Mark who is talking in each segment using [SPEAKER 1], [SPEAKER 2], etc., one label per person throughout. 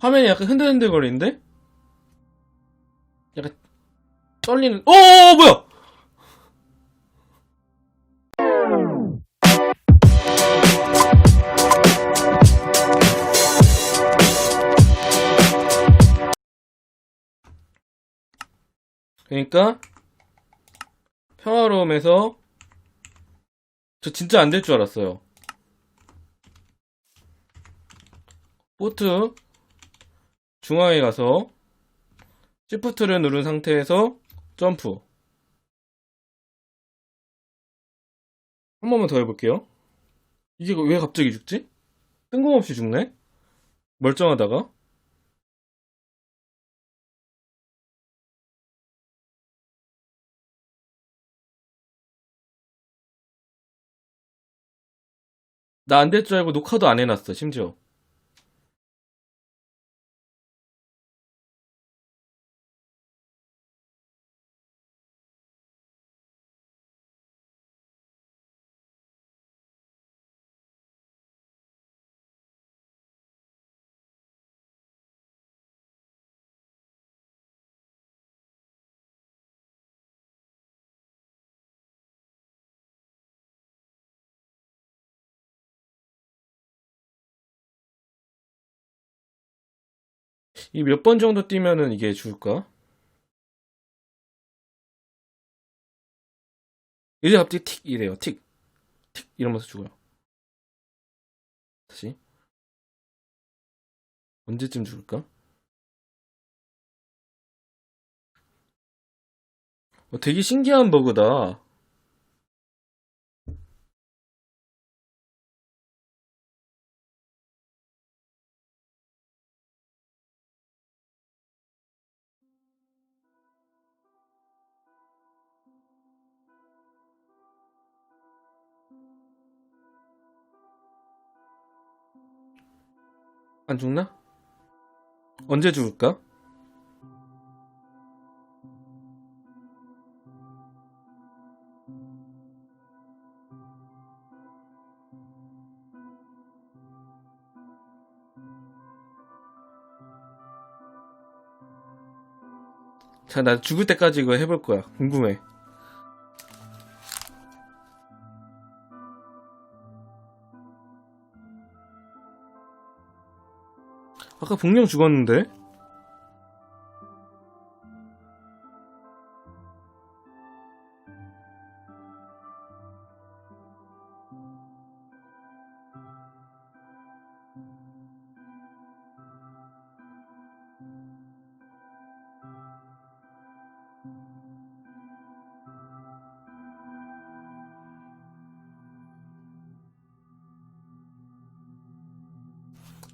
[SPEAKER 1] 화면이 약간 흔들흔들거리는데? 약간 떨리는 오 뭐야! 그러니까 평화로움에서 저 진짜 안 될 줄 알았어요. 포트 중앙에 가서 시프트를 누른 상태에서 점프 한 번만 더 해볼게요 이게 왜 갑자기 죽지? 뜬금없이 죽네? 멀쩡하다가 나 안 될 줄 알고 녹화도 안 해놨어 심지어 이 몇 번 정도 뛰면은 이게 죽을까? 이제 갑자기 틱 이래요. 틱. 틱 이러면서 죽어요. 다시. 언제쯤 죽을까? 어, 되게 신기한 버그다. 안 죽나? 언제 죽을까? 자, 나 죽을 때까지 이거 해볼 거야. 궁금해. 아까 분명 죽었는데?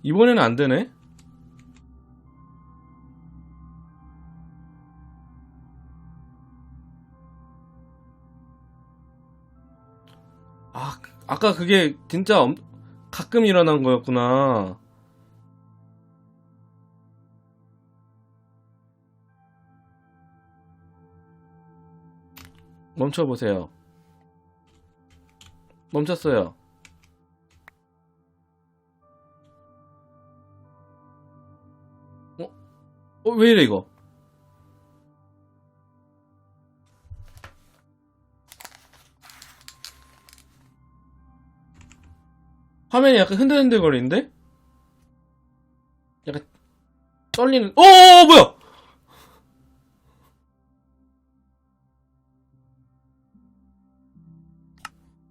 [SPEAKER 1] 이번에는 안 되네? 아, 아까 그게 진짜 엄- 가끔 일어난 거였구나. 멈춰보세요. 멈췄어요. 어? 어, 왜 이래, 이거? 화면이 약간 흔들흔들거리는데? 약간 떨리는 오 뭐야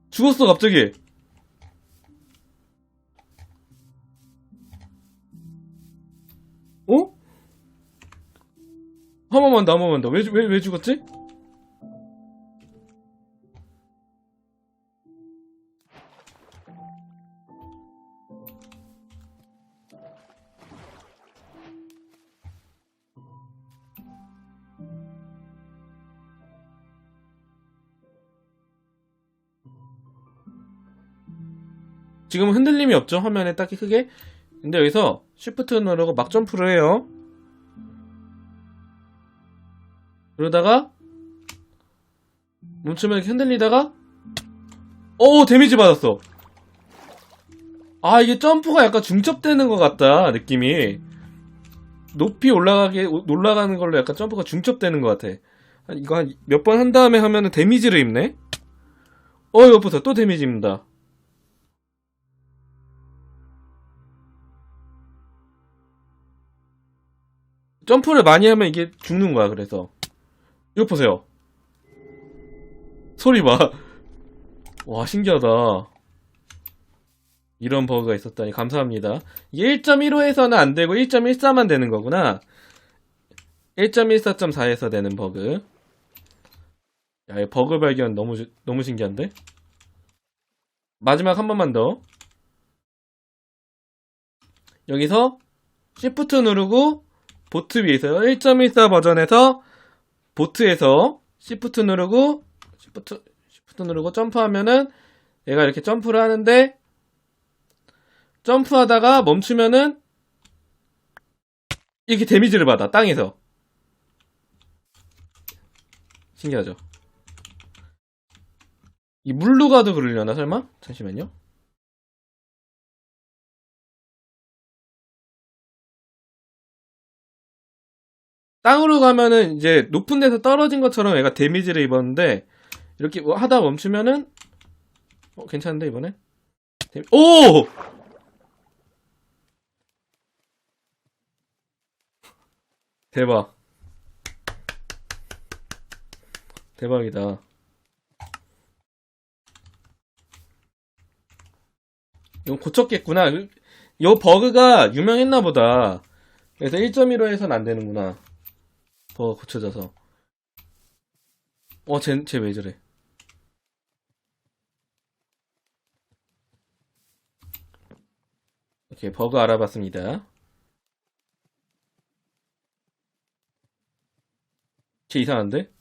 [SPEAKER 1] 죽었어 갑자기 어? 한 번만 더, 한 번만 더. 왜, 왜, 왜 죽었지? 지금 흔들림이 없죠? 화면에 딱히 크게. 근데 여기서 쉬프트 누르고 막 점프를 해요. 그러다가 멈추면 이렇게 흔들리다가 오 데미지 받았어. 아 이게 점프가 약간 중첩되는 것 같다 느낌이. 높이 올라가게 올라가는 걸로 약간 점프가 중첩되는 것 같아. 한- 이거 한 몇 번 한 다음에 하면은 데미지를 입네. 어 이거 보세요 또 데미지 입는다. 점프를 많이 하면 이게 죽는 거야 그래서 이거 보세요. 소리 봐. 와 신기하다. 이런 버그가 있었다니 감사합니다. 이게 1.15에서는 안 되고 1.14만 되는 거구나. 1.14.4에서 되는 버그. 야, 이 버그 발견 너무 주- 너무 신기한데? 마지막 한 번만 더. 여기서 Shift 누르고 보트 위에서 1.14 버전에서 보트에서 Shift 누르고 Shift Shift 누르고 점프하면은 얘가 이렇게 점프를 하는데 점프하다가 멈추면은 이렇게 데미지를 받아 땅에서. 신기하죠? 이 물로 가도 그러려나 설마? 잠시만요 땅으로 가면은 이제 높은 데서 떨어진 것처럼 얘가 데미지를 입었는데 이렇게 뭐 하다 멈추면은 어 괜찮은데 이번에 데미- 오! 대박. 대박이다. 이건 고쳤겠구나. 이 버그가 유명했나 보다. 그래서 1.15에선 안 되는구나. 버그 고쳐져서. 어, 쟤, 쟤왜 저래? 오케이, 버그 알아봤습니다. 쟤 이상한데?